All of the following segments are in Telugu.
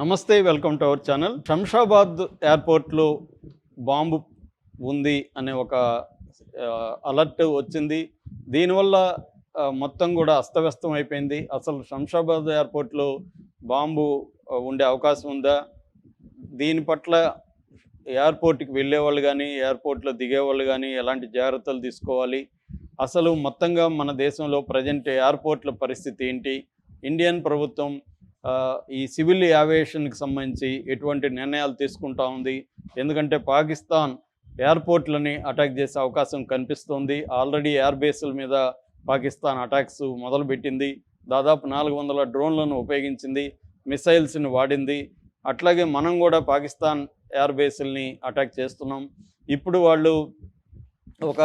నమస్తే welcome to our channel. Shamshabad ఎయిర్పోర్ట్లో బాంబు ఉంది అనే ఒక అలర్ట్ వచ్చింది. దీనివల్ల మొత్తం కూడా అస్తవ్యస్తం అయిపోయింది. అసలు శంషాబాద్ ఎయిర్పోర్ట్లో బాంబు ఉండే అవకాశం ఉందా? దీని పట్ల ఎయిర్పోర్ట్కి వెళ్ళే వాళ్ళు కానీ ఎయిర్పోర్ట్లో దిగేవాళ్ళు కానీ ఎలాంటి జాగ్రత్తలు తీసుకోవాలి? అసలు మొత్తంగా మన దేశంలో ప్రజెంట్ ఎయిర్పోర్ట్ల పరిస్థితి ఏంటి? ఇండియన్ ప్రభుత్వం ఈ సివిల్ ఏవియేషన్కి సంబంధించి ఎటువంటి నిర్ణయాలు తీసుకుంటా ఉంది? ఎందుకంటే పాకిస్తాన్ ఎయిర్పోర్ట్లని అటాక్ చేసే అవకాశం కనిపిస్తోంది. ఆల్రెడీ ఎయిర్ బేస్ల మీద పాకిస్తాన్ అటాక్స్ మొదలుపెట్టింది. దాదాపు నాలుగు వందల డ్రోన్లను ఉపయోగించింది మిసైల్స్ని వాడింది. అట్లాగే మనం కూడా పాకిస్తాన్ ఎయిర్ బేస్ల్ని అటాక్ చేస్తున్నాం. ఇప్పుడు వాళ్ళు ఒక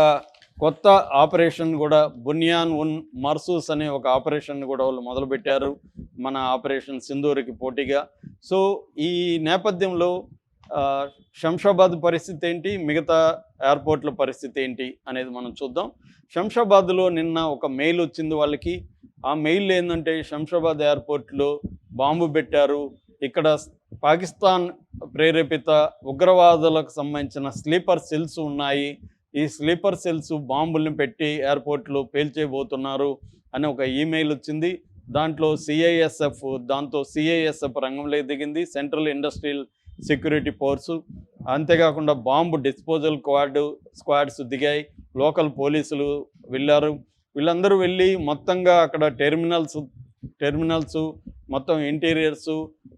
కొత్త ఆపరేషన్ కూడా బునియాన్ ఉన్ మర్సూస్ అనే ఒక ఆపరేషన్ కూడా వాళ్ళు మొదలుపెట్టారు. మన ఆపరేషన్ సింధూరికి పోటీగా. సో ఈ నేపథ్యంలో శంషాబాద్ పరిస్థితి ఏంటి? మిగతా ఎయిర్పోర్ట్ల పరిస్థితి ఏంటి అనేది మనం చూద్దాం. శంషాబాద్లో నిన్న ఒక మెయిల్ వచ్చింది వాళ్ళకి. ఆ మెయిల్ ఏంటంటే శంషాబాద్ ఎయిర్పోర్ట్లో బాంబు పెట్టారు. ఇక్కడ పాకిస్తాన్ ప్రేరేపిత ఉగ్రవాదులకు సంబంధించిన స్లీపర్ సెల్స్ ఉన్నాయి. ఈ స్లీపర్ సెల్స్ బాంబుల్ని పెట్టి ఎయిర్పోర్ట్లో పేల్చేయబోతున్నారు అని ఒక ఈమెయిల్ వచ్చింది. దాంట్లో సిఐఎస్ఎఫ్ దాంతో సిఐఎస్ఎఫ్ రంగంలో దిగింది సెంట్రల్ ఇండస్ట్రియల్ సెక్యూరిటీ ఫోర్సు అంతేకాకుండా బాంబు డిస్పోజల్ స్క్వాడ్ స్క్వాడ్స్ దిగాయి. లోకల్ పోలీసులు వెళ్ళారు. వీళ్ళందరూ వెళ్ళి మొత్తంగా అక్కడ టెర్మినల్స్ టెర్మినల్స్ మొత్తం ఇంటీరియర్స్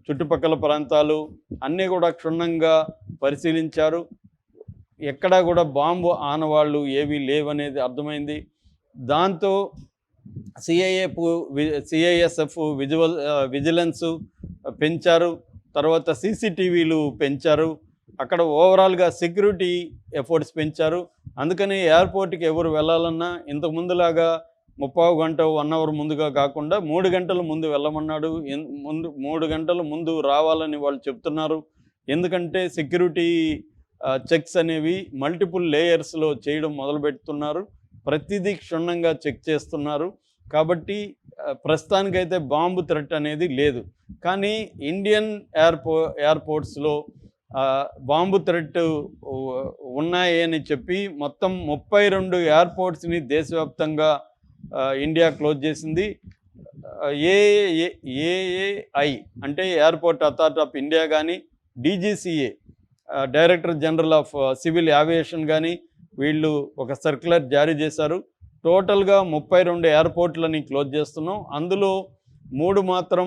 చుట్టుపక్కల ప్రాంతాలు అన్నీ కూడా క్షుణ్ణంగా పరిశీలించారు. ఎక్కడా కూడా బాంబు ఆనవాళ్ళు ఏవీ లేవనేది అర్థమైంది. దాంతో సిఐఎఫ్ సిఐఎస్ఎఫ్ విజువల్ విజిలెన్స్ పెంచారు. తర్వాత సీసీటీవీలు పెంచారు. అక్కడ ఓవరాల్గా సెక్యూరిటీ ఎఫర్ట్స్ పెంచారు. అందుకని ఎయిర్పోర్ట్కి ఎవరు వెళ్ళాలన్నా ఇంతకు ముందులాగా ముప్పావు గంట వన్ అవర్ ముందుగా కాకుండా మూడు గంటల ముందు వెళ్ళమన్నాడు. ముందు మూడు గంటల ముందు రావాలని వాళ్ళు చెప్తున్నారు. ఎందుకంటే సెక్యూరిటీ చెక్స్ అనేవి మల్టిపుల్ లేయర్స్లో చేయడం మొదలుపెడుతున్నారు. ప్రతిదీ క్షుణ్ణంగా చెక్ చేస్తున్నారు. కాబట్టి ప్రస్తుతానికైతే బాంబు థ్రెట్ అనేది లేదు. కానీ ఇండియన్ ఎయిర్పో ఎయిర్పోర్ట్స్లో బాంబు థ్రెట్ ఉన్నాయని ఉన్నాయి అని చెప్పి మొత్తం ముప్పై రెండు ఎయిర్పోర్ట్స్ని దేశవ్యాప్తంగా ఇండియా క్లోజ్ చేసింది. ఏఏఐ అంటే ఎయిర్పోర్ట్ అథారిటీ ఆఫ్ ఇండియా కానీ DGCA director general of civil aviation కానీ వీళ్ళు ఒక సర్క్యులర్ జారీ చేశారు. టోటల్గా ముప్పై రెండు ఎయిర్పోర్ట్లని క్లోజ్ చేస్తున్నాం. అందులో మూడు మాత్రం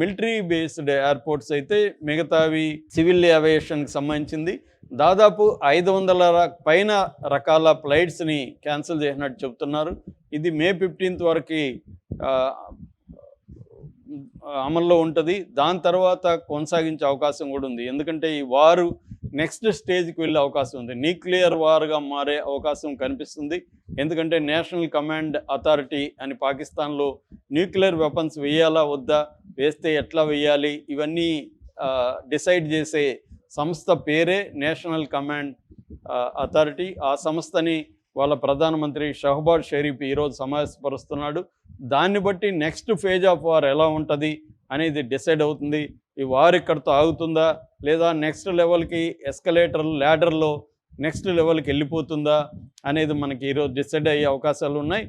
మిలిటరీ బేస్డ్ ఎయిర్పోర్ట్స్ అయితే మిగతావి సివిల్ ఏవియేషన్కి సంబంధించింది. దాదాపు ఐదు వందల పైన రకాల ఫ్లైట్స్ని క్యాన్సిల్ చేసినట్టు చెప్తున్నారు. ఇది మే ఫిఫ్టీన్త్ వరకు అమల్లో ఉంటుంది. దాని తర్వాత కొనసాగించే అవకాశం కూడా ఉంది. ఎందుకంటే ఈ వారు నెక్స్ట్ స్టేజ్కి వెళ్ళే అవకాశం ఉంది. న్యూక్లియర్ వార్గా మారే అవకాశం కనిపిస్తుంది. ఎందుకంటే నేషనల్ కమాండ్ అథారిటీ అని పాకిస్తాన్లో న్యూక్లియర్ వెపన్స్ వేయాలా వద్దా వేస్తే ఎట్లా వేయాలి ఇవన్నీ డిసైడ్ చేసే సంస్థ పేరే నేషనల్ కమాండ్ అథారిటీ. ఆ సంస్థని వాళ్ళ ప్రధానమంత్రి షహబాజ్ షరీఫ్ ఈరోజు సమావేశపరుస్తున్నాడు. దాన్ని బట్టి నెక్స్ట్ ఫేజ్ ఆఫ్ వార్ ఎలా ఉంటుంది అనేది డిసైడ్ అవుతుంది. ఈ వార్ ఇక్కడితో ఆగుతుందా? లేదా నెక్స్ట్ లెవెల్కి ఎస్కలేటర్ ల్యాడర్లో నెక్స్ట్ లెవెల్కి వెళ్ళిపోతుందా? అనేది మనకి ఈరోజు డిసైడ్ అయ్యే అవకాశాలు ఉన్నాయి.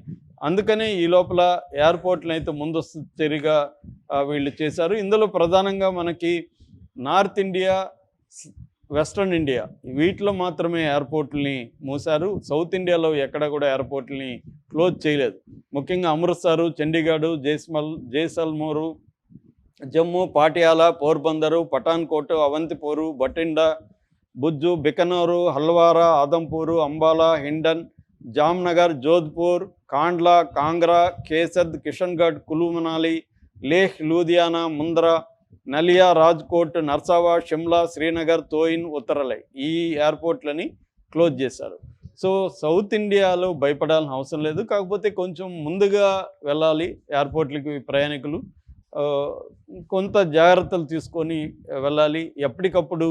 అందుకనే ఈ లోపల ఎయిర్పోర్ట్ని అయితే ముందస్తు చర్యగా వీళ్ళు చేశారు. ఇందులో ప్రధానంగా మనకి నార్త్ ఇండియా వెస్ట్రన్ ఇండియా వీటిలో మాత్రమే ఎయిర్పోర్ట్ని మూశారు. సౌత్ ఇండియాలో ఎక్కడ కూడా ఎయిర్పోర్ట్ని క్లోజ్ చేయలేదు. ముఖ్యంగా అమృత్సరు చండీగఢ్ జైస్మల్ జైసల్మూరు జమ్మూ పాటియాల పోర్బందరు పఠాన్కోట్ అవంతిపూరు బటిండా బుజ్జు బికనూరు హల్వారా ఆదంపూరు అంబాలా హిండన్ జామ్నగర్ జోధ్పూర్ కాండ్లా కాంగ్రా కేసద్ కిషన్గఢ్ కులుమనాలి లేహ్ లూధియానా ముంద్రా నలియా రాజ్కోట్ నర్సావా షిమ్లా శ్రీనగర్ తోయిన్ ఉత్తరలై ఈ ఎయిర్పోర్ట్లని క్లోజ్ చేశారు. సో సౌత్ ఇండియాలో భయపడాల్సిన అవసరం లేదు. కాకపోతే కొంచెం ముందుగా వెళ్ళాలి ఎయిర్పోర్ట్లకి ప్రయాణికులు. కొంత జాగ్రత్తలు తీసుకొని వెళ్ళాలి. ఎప్పటికప్పుడు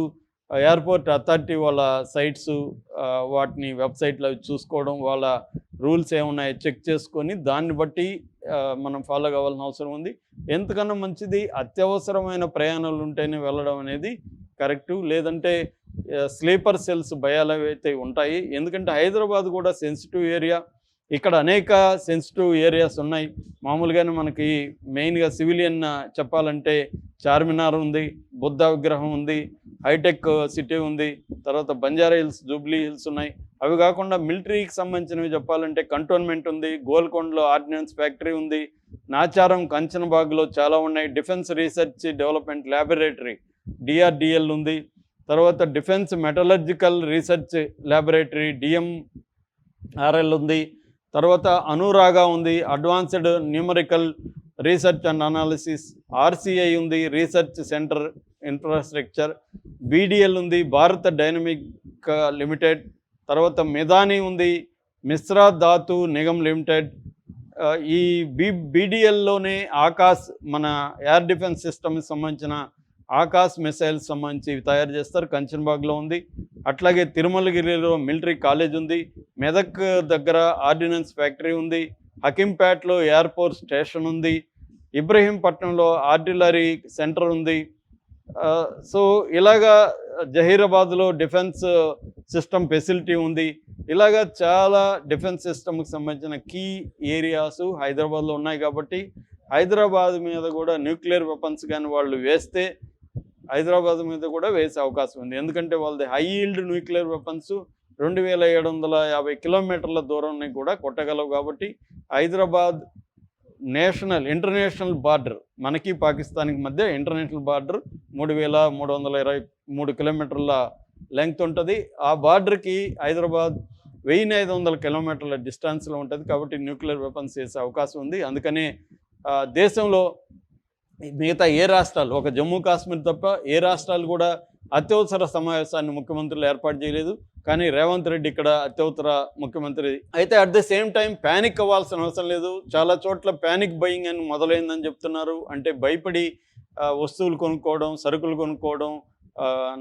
ఎయిర్పోర్ట్ అథారిటీ వాళ్ళ సైట్స్ వాటిని వెబ్సైట్లో అవి చూసుకోవడం వాళ్ళ రూల్స్ ఏమున్నాయో చెక్ చేసుకొని దాన్ని బట్టి మనం ఫాలో కావాల్సిన అవసరం ఉంది. ఎంతకన్నా మంచిది? అత్యవసరమైన ప్రయాణాలు ఉంటేనే వెళ్ళడం అనేది కరెక్టు. లేదంటే స్లీపర్ సెల్స్ భయాలు అయితే ఉంటాయి. ఎందుకంటే హైదరాబాద్ కూడా సెన్సిటివ్ ఏరియా. ఇక్కడ అనేక సెన్సిటివ్ ఏరియాస్ ఉన్నాయి. మామూలుగానే మనకి మెయిన్గా సివిలియన్ చెప్పాలంటే చార్మినార్ ఉంది బుద్ధ విగ్రహం ఉంది హైటెక్ సిటీ ఉంది తర్వాత బంజారా హిల్స్ జూబ్లీ హిల్స్ ఉన్నాయి. అవి కాకుండా మిలిటరీకి సంబంధించినవి చెప్పాలంటే కంటోన్మెంట్ ఉంది గోల్కొండలో ఆర్డినెన్స్ ఫ్యాక్టరీ ఉంది నాచారం కంచనబాగ్లో చాలా ఉన్నాయి defence research development laboratory DRDL ఉంది తర్వాత defence metallurgical research laboratory DM RL ఉంది. తర్వాత అనురాగా ఉంది advanced numerical research and analysis RCI ఉంది రీసెర్చ్ సెంటర్ ఇన్ఫ్రాస్ట్రక్చర్ బీడిఎల్ ఉంది భారత డైనమిక్ లిమిటెడ్ తర్వాత మెదాని ఉంది మిశ్రా ధాతు నిగమ్ లిమిటెడ్. ఈ బి బీడిఎల్లోనే ఆకాశ్ మన ఎయిర్ డిఫెన్స్ సిస్టమ్కి సంబంధించిన ఆకాశ్ మిసైల్స్ సంబంధించి ఇవి తయారు చేస్తారు. కంచన్బాగ్లో ఉంది. అట్లాగే తిరుమలగిరిలో మిలిటరీ కాలేజ్ ఉంది. మెదక్ దగ్గర ఆర్డినెన్స్ ఫ్యాక్టరీ ఉంది. హకీంపేట్లో ఎయిర్పోర్ట్ స్టేషన్ ఉంది. ఇబ్రహీంపట్నంలో ఆర్టిలరీ సెంటర్ ఉంది. సో ఇలాగా జహీరాబాద్లో డిఫెన్స్ సిస్టమ్ ఫెసిలిటీ ఉంది. ఇలాగా చాలా డిఫెన్స్ సిస్టమ్కి సంబంధించిన కీ ఏరియాస్ హైదరాబాద్లో ఉన్నాయి కాబట్టి హైదరాబాద్ మీద కూడా న్యూక్లియర్ వెపన్స్ కానీ వాళ్ళు వేస్తే హైదరాబాద్ మీద కూడా వేసే అవకాశం ఉంది. ఎందుకంటే వాళ్ళది హై ఈల్డ్ న్యూక్లియర్ వెపన్స్ రెండు వేల ఏడు వందల యాభై కిలోమీటర్ల దూరాన్ని కూడా కొట్టగలవు కాబట్టి హైదరాబాద్ నేషనల్ ఇంటర్నేషనల్ బార్డర్ మనకి పాకిస్తాన్కి మధ్య ఇంటర్నేషనల్ బార్డర్ మూడు వేల మూడు వందల ఇరవై మూడు కిలోమీటర్ల లెంగ్త్ ఉంటుంది. ఆ బార్డర్కి హైదరాబాద్ వెయ్యి ఐదు వందల కిలోమీటర్ల డిస్టెన్స్లో ఉంటుంది కాబట్టి న్యూక్లియర్ వెపన్స్ చేసే అవకాశం ఉంది. అందుకనే దేశంలో మిగతా ఏ రాష్ట్రాలు ఒక జమ్మూ కాశ్మీర్ తప్ప ఏ రాష్ట్రాలు కూడా అత్యవసర సమావేశాన్ని ముఖ్యమంత్రులు ఏర్పాటు చేయలేదు. కానీ రేవంత్ రెడ్డి ఇక్కడ అత్యవసర ముఖ్యమంత్రి. అయితే at the same time panic అవ్వాల్సిన అవసరం లేదు. చాలా చోట్ల ప్యానిక్ బయింగ్ అని మొదలైందని చెప్తున్నారు. అంటే భయపడి వస్తువులు కొనుక్కోవడం సరుకులు కొనుక్కోవడం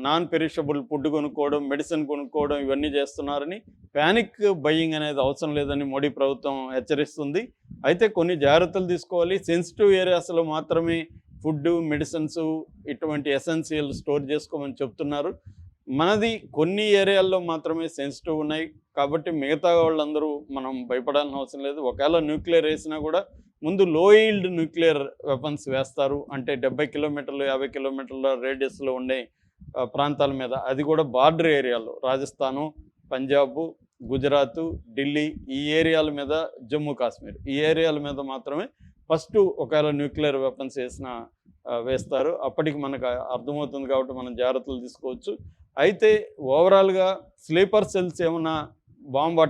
నాన్ పెరిషబుల్ ఫుడ్ కొనుక్కోవడం మెడిసిన్ కొనుక్కోవడం ఇవన్నీ చేస్తున్నారని ప్యానిక్ బయింగ్ అనేది అవసరం లేదని మోడీ ప్రభుత్వం హెచ్చరిస్తుంది. అయితే కొన్ని జాగ్రత్తలు తీసుకోవాలి. సెన్సిటివ్ ఏరియాస్లో మాత్రమే ఫుడ్ మెడిసిన్స్ ఇటువంటి ఎసెన్షియల్ స్టోర్ చేసుకోమని చెప్తున్నారు. మనది కొన్ని ఏరియాల్లో మాత్రమే సెన్సిటివ్ ఉన్నాయి. కాబట్టి మిగతా వాళ్ళందరూ మనం భయపడాల్సిన అవసరం లేదు. ఒకవేళ న్యూక్లియర్ వేసినా కూడా ముందు లో ఈల్డ్ న్యూక్లియర్ వెపన్స్ వేస్తారు. అంటే డెబ్బై కిలోమీటర్లు యాభై కిలోమీటర్ల రేడియస్లో ఉండే ప్రాంతాల మీద. అది కూడా బార్డర్ ఏరియాలో రాజస్థాను పంజాబ్ గుజరాత్ ఢిల్లీ ఈ ఏరియాల మీద జమ్మూ కాశ్మీర్. ఈ ఏరియాల మీద మాత్రమే ఫస్ట్ ఒకవేళ న్యూక్లియర్ వెపన్స్ వేసిన వేస్తారు. అప్పటికి మనకు అర్థమవుతుంది కాబట్టి మనం జాగ్రత్తలు తీసుకోవచ్చు. అయితే ఓవరాల్గా స్లీపర్ సెల్స్ ఏమన్నా బాంబ్